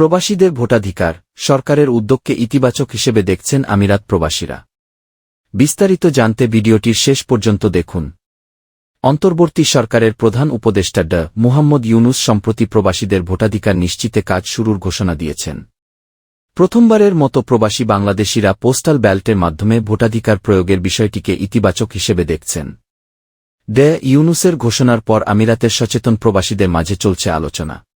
প্রবাসীদের ভোটাধিকার সরকারের উদ্যোগকে ইতিবাচক হিসেবে দেখছেন আমিরাত প্রবাসীরা। বিস্তারিত জানতে ভিডিওটির শেষ পর্যন্ত দেখুন। অন্তর্বর্তী সরকারের প্রধান উপদেষ্টা ড. মুহাম্মদ ইউনুস সম্প্রতি প্রবাসীদের ভোটাধিকার নিশ্চিতে কাজ শুরুর ঘোষণা দিয়েছেন। প্রথমবারের মতো প্রবাসী বাংলাদেশিরা পোস্টাল ব্যালটের মাধ্যমে ভোটাধিকার প্রয়োগের বিষয়টিকে ইতিবাচক হিসেবে দেখছেন। ডে. ইউনুসের ঘোষণার পর আমিরাতের সচেতন প্রবাসীদের মাঝে চলছে আলোচনা।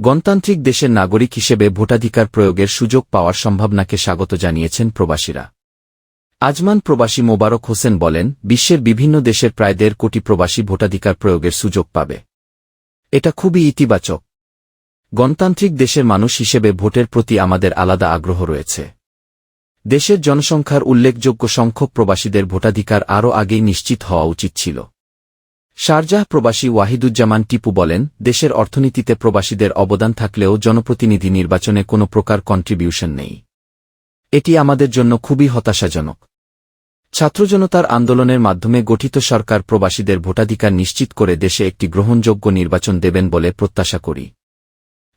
গণতান্ত্রিক দেশের নাগরিক হিসেবে ভোটাধিকার প্রয়োগের সুযোগ পাওয়ার সম্ভাবনাকে স্বাগত জানিয়েছেন প্রবাসীরা। আজমান প্রবাসী মোবারক হোসেন বলেন, বিশ্বের বিভিন্ন দেশের প্রায় দেড় কোটি প্রবাসী ভোটাধিকার প্রয়োগের সুযোগ পাবে। এটা খুবই ইতিবাচক। গণতান্ত্রিক দেশের মানুষ হিসেবে ভোটের প্রতি আমাদের আলাদা আগ্রহ রয়েছে। দেশের জনসংখ্যার উল্লেখযোগ্য সংখ্যক প্রবাসীদের ভোটাধিকার আরও আগেই নিশ্চিত হওয়া উচিত ছিল। শারজাহ প্রবাসী ওয়াহিদুজ্জামান টিপু বলেন, দেশের অর্থনীতিতে প্রবাসীদের অবদান থাকলেও জনপ্রতিনিধি নির্বাচনে কোনো প্রকার কন্ট্রিবিউশন নেই। এটি আমাদের জন্য খুবই হতাশাজনক। ছাত্রজনতার আন্দোলনের মাধ্যমে গঠিত সরকার প্রবাসীদের ভোটাধিকার নিশ্চিত করে দেশে একটি গ্রহণযোগ্য নির্বাচন দেবেন বলে প্রত্যাশা করি।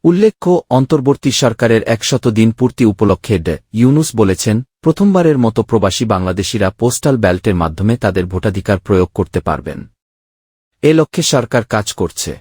উল্লেখ্য, অন্তর্বর্তী সরকারের একশত দিন পূর্তি উপলক্ষে ড ইউনুস বলেছেন, প্রথমবারের মতো প্রবাসী বাংলাদেশিরা পোস্টাল ব্যালটের মাধ্যমে তাদের ভোটাধিকার প্রয়োগ করতে পারবেন। এ লক্ষ্যে সরকার কাজ করছে।